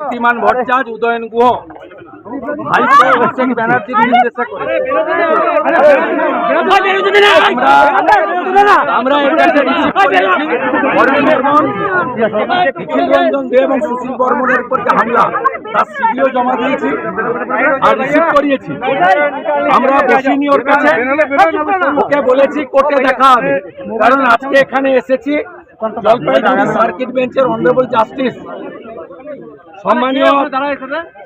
শক্তিমান ভট্টাচ, উদয়ন গুহ। আমরা রঞ্জন তার জমা দিয়েছি আর করিয়েছি। আমরা কাছে। ওকে বলেছি, কোর্টে দেখা হবে। কারণ আজকে এখানে এসেছি জলপাইগুড়ি সার্কিট বেঞ্চের অনারেবল জাস্টিস সম্মানীয়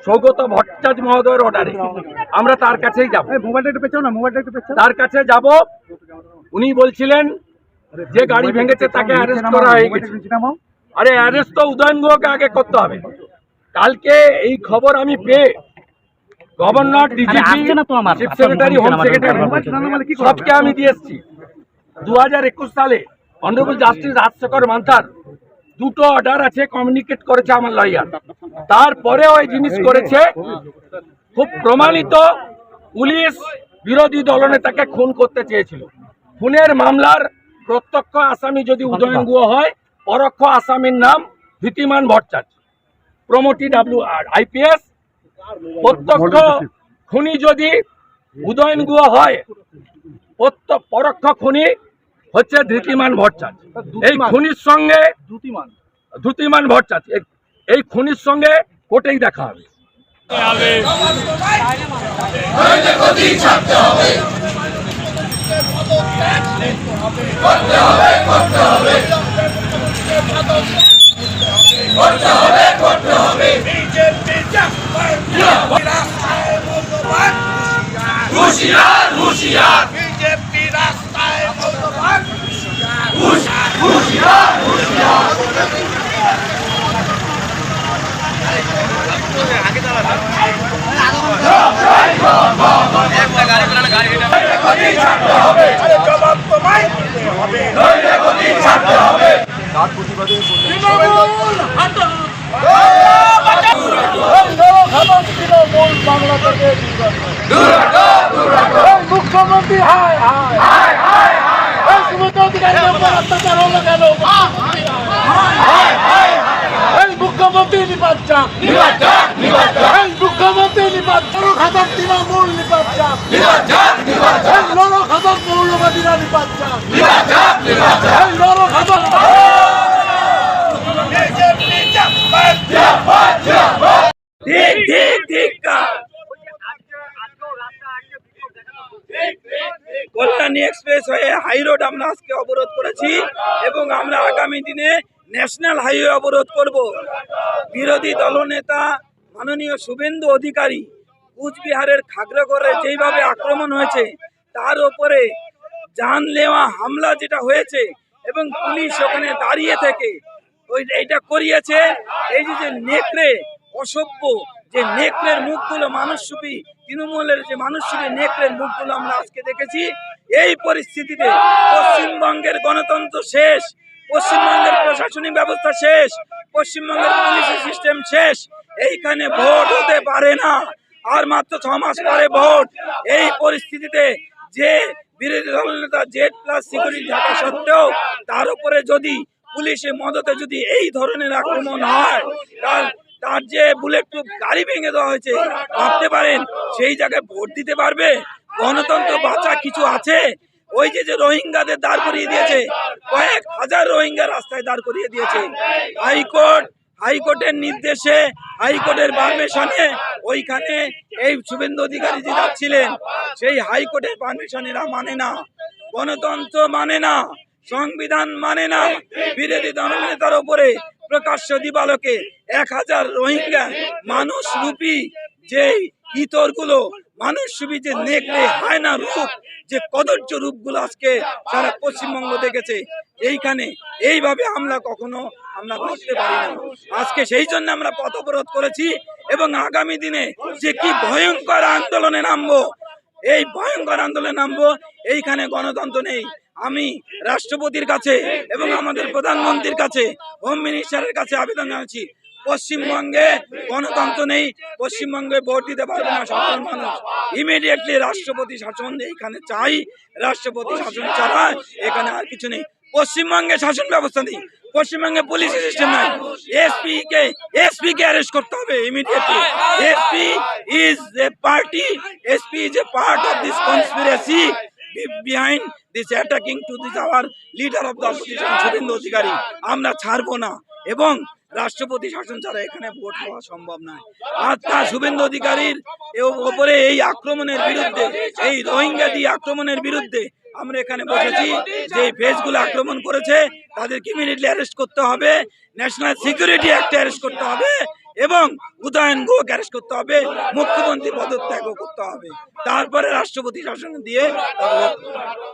সৌগত ভট্টাচার্য মহোদয়ের অর্ডারে আমরা তার কাছেই যাব। মোবাইলটা একটু পেছাও না মোবাইলটা একটু পেছাও তার কাছে যাব। উনি বলছিলেন যে গাড়ি ভেঙেছে তাকে অ্যারেস্ট করা হয়ে গেছে। আরে অ্যারেস্ট তো উদয়ন গুহকে আগে করতে হবে। কালকে এই খবর আমি পেয়ে governor DGP chief secretary home secretary সবকে আমি দিয়ে এসেছি। দু হাজার একুশ সালে অনারেবল জাস্টিস রাজশেখর মান্থার দুটো অর্ডার আছে কমিউনিকেট করেছে আমার লয়ার তারপরে ওই জিনিস করেছে। খুব প্রমাণিত পুলিশ বিরোধী দলনেতাকে খুন করতে চেয়েছিল। খুনের মামলার প্রত্যক্ষ আসামি যদি উদয়ন গুহ হয় পরোক্ষ আসামির নাম Bhitiman Bhattacharya promotee W R IPS প্রত্যক্ষ খুনি যদি উদয়ন গুহ হয় পরোক্ষ খুনি হচ্ছে ধৃতিমান ভট্টাচার্য এই খুনির সঙ্গে ধুতিমান। ভট্টাচার্য এই- খুনির সঙ্গে কোর্টেই দেখা হবে। হুশিয়ার হুশিয়ার বিজেপি রাস্তায় বলবান হুশিয়ার আরে জবাব তোমায় দিতে হবে। তার প্রতিবাদে মুখ্যমন্ত্রী হায় হায়। এই সুমন্ত অধিকারীর উপর অত্যাচার হলো কেন? মুখ্যমন্ত্রী নিপাত চাপ ঠিক ঠিক ঠিক কল্যাণী এক্সপ্রেস হয়ে হাই রোড আমরা আজকে অবরোধ করেছি এবং আমরা আগামী দিনে ন্যাশনাল হাইওয়ে অবরোধ করব। বিরোধী দলনেতা মাননীয় শুভেন্দু অধিকারী কুচবিহারের খাগড়াগড়ে যেইভাবে আক্রমণ হয়েছে তার ওপরে জানলেওয়া হামলা যেটা হয়েছে এবং পুলিশ ওখানে দাঁড়িয়ে থেকে ওই এইটা করিয়েছে। এই যে নেকড়ে, অসভ্য যে নেকড়ের মুখগুলো মানুষরূপী, তৃণমূলের যে মানুষরূপী নেকড়ের মুখগুলো আমরা আজকে দেখেছি, এই পরিস্থিতিতে পশ্চিমবঙ্গের গণতন্ত্র শেষ, পশ্চিমবঙ্গের প্রশাসনিক ব্যবস্থা শেষ, পশ্চিমবঙ্গের পুলিশ সিস্টেম শেষ, এইখানে ভোট হতে পারে না। আর মাত্র ছ মাস পরে ভোট। এই পরিস্থিতিতে যে বিরোধী দল নেতা জেড প্লাস সিকিউরিটি থাকা সত্ত্বেও তার উপরে যদি পুলিশের মদতে যদি এই ধরনের আক্রমণ হয়, তার তার যে বুলেট প্রুফ গাড়ি ভেঙে দেওয়া হয়েছে, ভাবতে পারেন, সেই জায়গায় ভোট দিতে পারবে? গণতন্ত্র বাঁচা কিছু আছে? ওই যে যে রোহিঙ্গাদের দাঁড় করিয়ে দিয়েছে, কয়েক হাজার রোহিঙ্গা রাস্তায় দাঁড় করিয়ে দিয়েছে। হাইকোর্ট হাইকোর্টের নির্দেশে হাইকোর্টের পারমিশনে ওইখানে এই শুভেন্দু অধিকারী যাচ্ছিলেন, সেই হাইকোর্টের পারমিশন এরা মানে না। গণতন্ত্র মানে না, সংবিধান মানে না। বিরোধী দলনেতার উপরে প্রকাশ্য দিবালোকে এক হাজার রোহিঙ্গা মানুষ রূপী যে ইতরগুলো, মানুষ রূপী যে নেকড়ে, হায়না রূপ, যে কদর্য রূপগুলো আজকে সারা পশ্চিমবঙ্গ দেখেছে, এইখানে এইভাবে হামলা কখনো আমরা করতে পারি না আজকে সেই জন্য আমরা পথ অবরোধ করেছি এবং আগামী দিনে যে কি ভয়ঙ্কর আন্দোলনে নামবো এই ভয়ঙ্কর আন্দোলনে নামবো এইখানে গণতন্ত্র নেই। আমি রাষ্ট্রপতির কাছে এবং আমাদের প্রধানমন্ত্রীর কাছে হোম মিনিস্টারের কাছে আবেদন জানাচ্ছি পশ্চিমবঙ্গে গণতন্ত্র নেই পশ্চিমবঙ্গে ভোট দিতে পারবে না সাধারণ মানুষ। ইমিডিয়েটলি রাষ্ট্রপতি শাসন এইখানে চাই রাষ্ট্রপতি শাসন ছাড়া এখানে আর কিছু নেই। পশ্চিমবঙ্গে শাসন ব্যবস্থা নেই। পশ্চিমবঙ্গে পুলিশ সিস্টেম নাই। এসপি কে এসপি কে অ্যারেস্ট করতে হবে immediately SP is a party SP is a part of this conspiracy behind this attacking to this our leader of the opposition Suvendu Adhikari আমরা ছাড়বো না। এবং রাষ্ট্রপতি শাসন ছাড়া এখানে ভোট হওয়া সম্ভব নয়। আজকা শুভেন্দু অধিকারীর ওপরে এই আক্রমণের বিরুদ্ধে, এই রোহিঙ্গাদি আক্রমণের বিরুদ্ধে আমরা এখানে বসেছি। যে ফেসগুলো আক্রমণ করেছে, তাদেরকে ইমিডিয়েটলি অ্যারেস্ট করতে হবে। ন্যাশনাল সিকিউরিটি অ্যাক্ট অ্যারেস্ট করতে হবে এবং উদয়ন গোক অ্যারেস্ট করতে হবে, মুখ্যমন্ত্রী পদত্যাগও করতে হবে। তারপরে রাষ্ট্রপতি শাসন দিয়ে